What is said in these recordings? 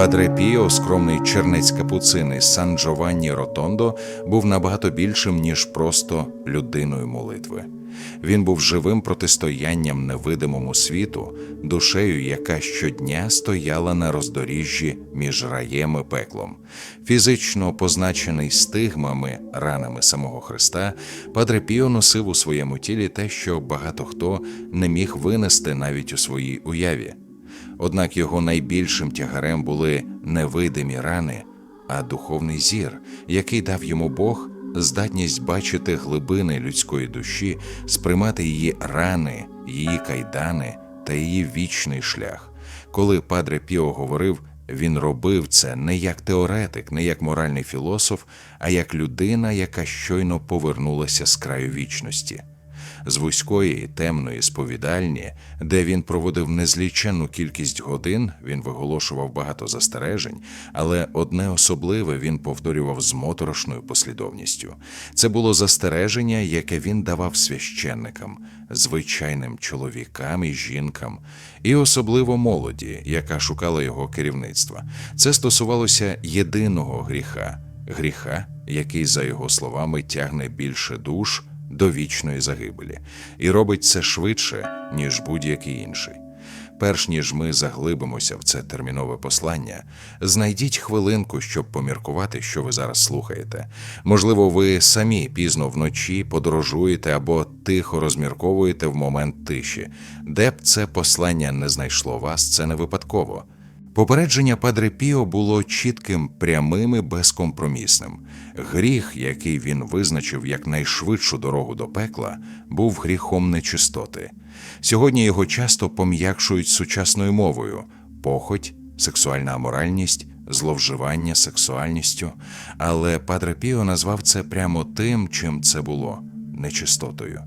Падре Піо, скромний чернець капуцин із Сан Джованні Ротондо, був набагато більшим, ніж просто людиною молитви. Він був живим протистоянням невидимому світу, душею, яка щодня стояла на роздоріжжі між раєм і пеклом. Фізично позначений стигмами, ранами самого Христа, Падре Піо носив у своєму тілі те, що багато хто не міг винести навіть у своїй уяві. Однак його найбільшим тягарем були невидимі рани, а духовний зір, який дав йому Бог, здатність бачити глибини людської душі, сприймати її рани, її кайдани та її вічний шлях. Коли Падре Піо говорив, він робив це не як теоретик, не як моральний філософ, а як людина, яка щойно повернулася з краю вічності з вузької темної сповідальні, де він проводив незліченну кількість годин, він виголошував багато застережень, але одне особливе він повторював з моторошною послідовністю. Це було застереження, яке він давав священникам, звичайним чоловікам і жінкам, і особливо молоді, яка шукала його керівництва. Це стосувалося єдиного гріха. Гріха, який, за його словами, тягне більше душ до вічної загибелі, і робить це швидше, ніж будь-який інший. Перш ніж ми заглибимося в це термінове послання, знайдіть хвилинку, щоб поміркувати, що ви зараз слухаєте. Можливо, ви самі пізно вночі подорожуєте або тихо розмірковуєте в момент тиші, де б це послання не знайшло вас, це не випадково. Попередження Падре Піо було чітким, прямим і безкомпромісним. Гріх, який він визначив як найшвидшу дорогу до пекла, був гріхом нечистоти. Сьогодні його часто пом'якшують сучасною мовою похоть, сексуальна аморальність, зловживання сексуальністю. Але Падре Піо назвав це прямо тим, чим це було нечистотою.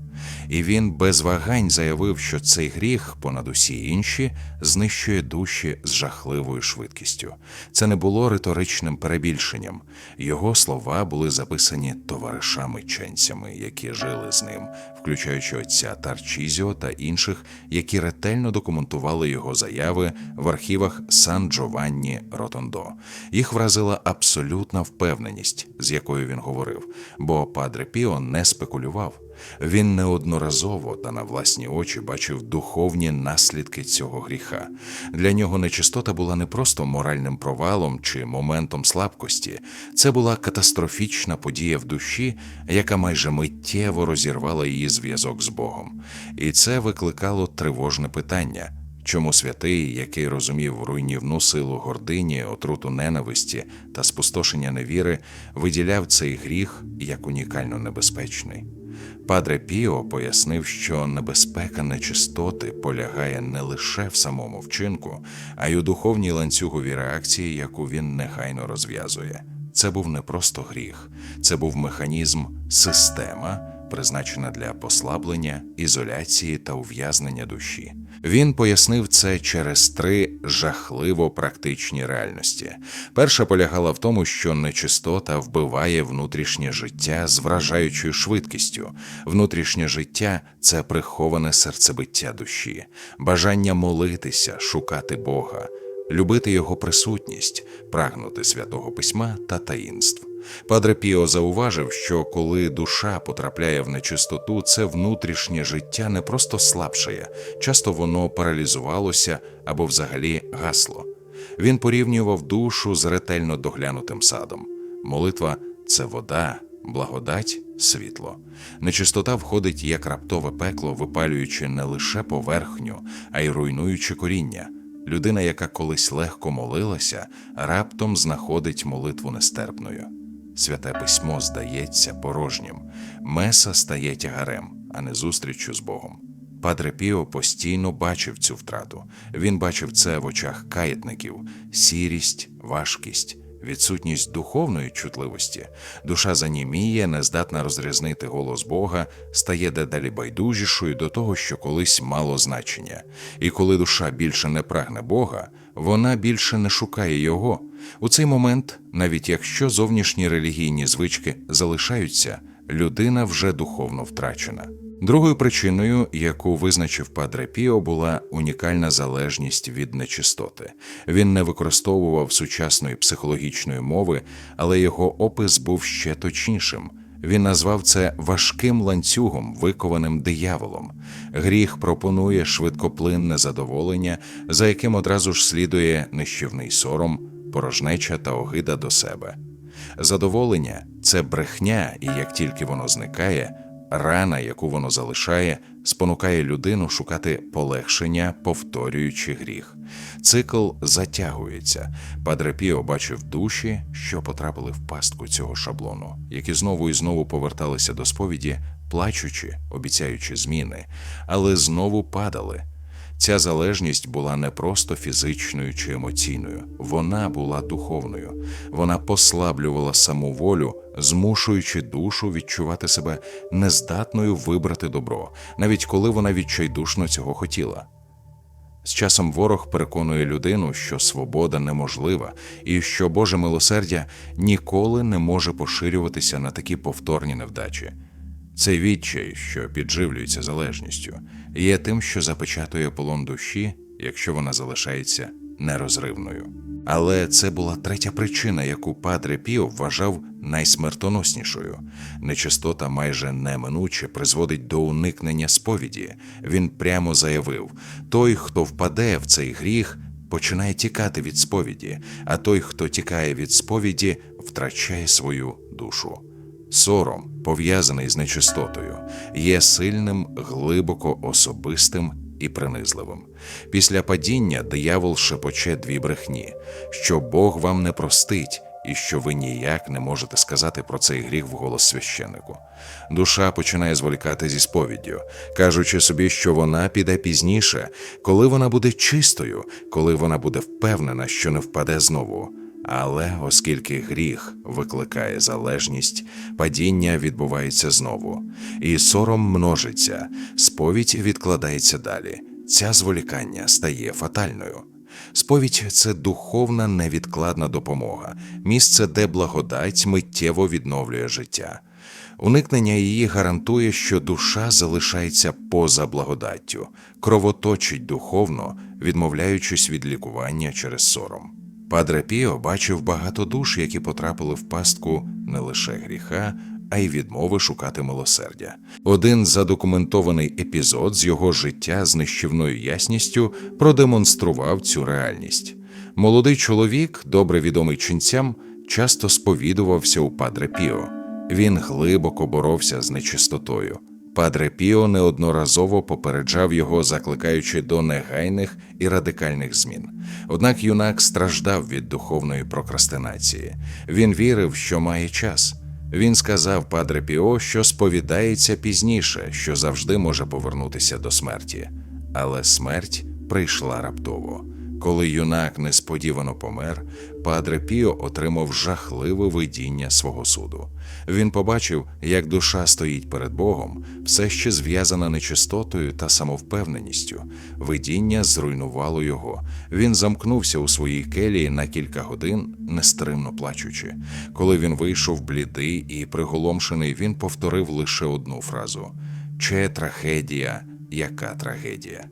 І він без вагань заявив, що цей гріх, понад усі інші, знищує душі з жахливою швидкістю. Це не було риторичним перебільшенням. Його слова були записані товаришами ченцями, які жили з ним, включаючи отця Тарчізіо та інших, які ретельно документували його заяви в архівах Сан Джованні Ротондо. Їх вразила абсолютна впевненість, з якою він говорив, бо Падре Піо не спекулював. Він неодноразово та на власні очі бачив духовні наслідки цього гріха. Для нього нечистота була не просто моральним провалом чи моментом слабкості, це була катастрофічна подія в душі, яка майже миттєво розірвала її зв'язок з Богом. І це викликало тривожне питання. Чому святий, який розумів руйнівну силу гордині, отруту ненависті та спустошення невіри, виділяв цей гріх як унікально небезпечний? Падре Піо пояснив, що небезпека нечистоти полягає не лише в самому вчинку, а й у духовній ланцюговій реакції, яку він негайно розв'язує. Це був не просто гріх, це був механізм, система призначена для послаблення, ізоляції та ув'язнення душі. Він пояснив це через три жахливо практичні реальності. Перша полягала в тому, що нечистота вбиває внутрішнє життя з вражаючою швидкістю. Внутрішнє життя це приховане серцебиття душі, бажання молитися, шукати Бога, любити Його присутність, прагнути святого письма та таїнств. Падре Піо зауважив, що коли душа потрапляє в нечистоту, це внутрішнє життя не просто слабшає, часто воно паралізувалося або взагалі гасло. Він порівнював душу з ретельно доглянутим садом. Молитва це вода, благодать, світло. Нечистота входить як раптове пекло, випалюючи не лише поверхню, а й руйнуючи коріння. Людина, яка колись легко молилася, раптом знаходить молитву нестерпною. Святе письмо здається порожнім, меса стає тягарем, а не зустріччю з Богом. Падре Піо постійно бачив цю втрату. Він бачив це в очах каятників: сірість, важкість, відсутність духовної чутливості. Душа заніміє, нездатна розрізнити голос Бога, стає дедалі байдужішою до того, що колись мало значення. І коли душа більше не прагне Бога, вона більше не шукає Його. У цей момент, навіть якщо зовнішні релігійні звички залишаються, людина вже духовно втрачена. Другою причиною, яку визначив Падре Піо, була унікальна залежність від нечистоти. Він не використовував сучасної психологічної мови, але його опис був ще точнішим. Він назвав це важким ланцюгом, викованим дияволом. Гріх пропонує швидкоплинне задоволення, за яким одразу ж слідує нищівний сором, порожнеча та огида до себе. Задоволення це брехня, і як тільки воно зникає, рана, яку воно залишає, спонукає людину шукати полегшення, повторюючи гріх. Цикл затягується. Падре Піо бачив душі, що потрапили в пастку цього шаблону, які знову і знову поверталися до сповіді, плачучи, обіцяючи зміни, але знову падали. Ця залежність була не просто фізичною чи емоційною, вона була духовною. Вона послаблювала саму волю, змушуючи душу відчувати себе нездатною вибрати добро, навіть коли вона відчайдушно цього хотіла. З часом ворог переконує людину, що свобода неможлива, і що Боже милосердя ніколи не може поширюватися на такі повторні невдачі. Цей відчай, що підживлюється залежністю, є тим, що запечатує полон душі, якщо вона залишається нерозривною. Але це була третя причина, яку Падре Піо вважав найсмертоноснішою. Нечистота майже неминуче призводить до уникнення сповіді. Він прямо заявив: той, хто впаде в цей гріх, починає тікати від сповіді, а той, хто тікає від сповіді, втрачає свою душу. Сором, пов'язаний з нечистотою, є сильним, глибоко особистим і принизливим. Після падіння диявол шепоче дві брехні, що Бог вам не простить, і що ви ніяк не можете сказати про цей гріх вголос священнику. Душа починає зволікати зі сповіддю, кажучи собі, що вона піде пізніше, коли вона буде чистою, коли вона буде впевнена, що не впаде знову. Але оскільки гріх викликає залежність, падіння відбувається знову, і сором множиться, сповідь відкладається далі. Ця зволікання стає фатальною. Сповідь це духовна невідкладна допомога, місце, де благодать миттєво відновлює життя. Уникнення її гарантує, що душа залишається поза благодаттю, кровоточить духовно, відмовляючись від лікування через сором. Падре Піо бачив багато душ, які потрапили в пастку не лише гріха, а й відмови шукати милосердя. Один задокументований епізод з його життя з нищівною ясністю продемонстрував цю реальність. Молодий чоловік, добре відомий ченцям, часто сповідувався у Падре Піо. Він глибоко боровся з нечистотою. Падре Піо неодноразово попереджав його, закликаючи до негайних і радикальних змін. Однак юнак страждав від духовної прокрастинації. Він вірив, що має час. Він сказав Падре Піо, що сповідається пізніше, що завжди може повернутися до смерті. Але смерть прийшла раптово. Коли юнак несподівано помер, Падре Піо отримав жахливе видіння свого суду. Він побачив, як душа стоїть перед Богом, все ще зв'язана нечистотою та самовпевненістю. Видіння зруйнувало його. Він замкнувся у своїй келії на кілька годин, нестримно плачучи. Коли він вийшов блідий і приголомшений, він повторив лише одну фразу: Че трагедія, яка трагедія?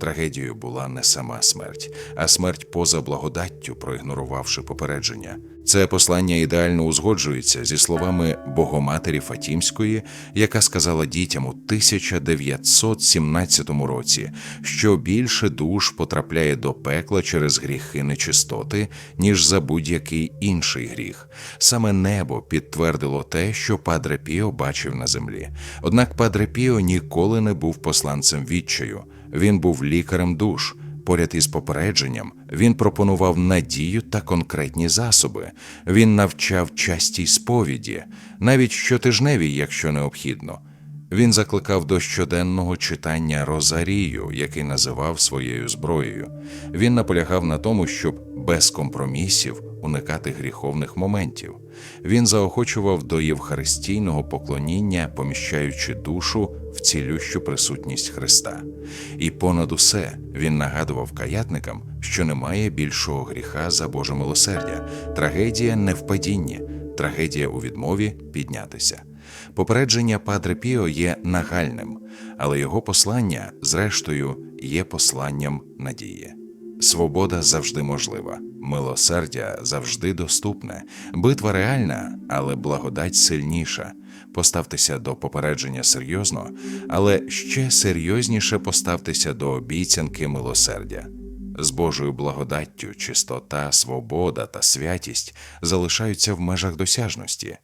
Трагедією була не сама смерть, а смерть поза благодаттю, проігнорувавши попередження. Це послання ідеально узгоджується зі словами Богоматері Фатімської, яка сказала дітям у 1917 році, що більше душ потрапляє до пекла через гріхи нечистоти, ніж за будь-який інший гріх. Саме небо підтвердило те, що Падре Піо бачив на землі. Однак Падре Піо ніколи не був посланцем відчаю. Він був лікарем душ. Поряд із попередженням він пропонував надію та конкретні засоби. Він навчав частій сповіді, навіть щотижневій, якщо необхідно. Він закликав до щоденного читання Розарію, який називав своєю зброєю. Він наполягав на тому, щоб без компромісів уникати гріховних моментів. Він заохочував до євхаристійного поклоніння, поміщаючи душу в цілющу присутність Христа. І понад усе він нагадував каятникам, що немає більшого гріха за Боже милосердя. Трагедія не в падінні, трагедія у відмові піднятися. Попередження Падре Піо є нагальним, але його послання, зрештою, є посланням надії. Свобода завжди можлива, милосердя завжди доступне, битва реальна, але благодать сильніша. Поставтеся до попередження серйозно, але ще серйозніше поставтеся до обіцянки милосердя. З Божою благодаттю, чистота, свобода та святість залишаються в межах досяжності.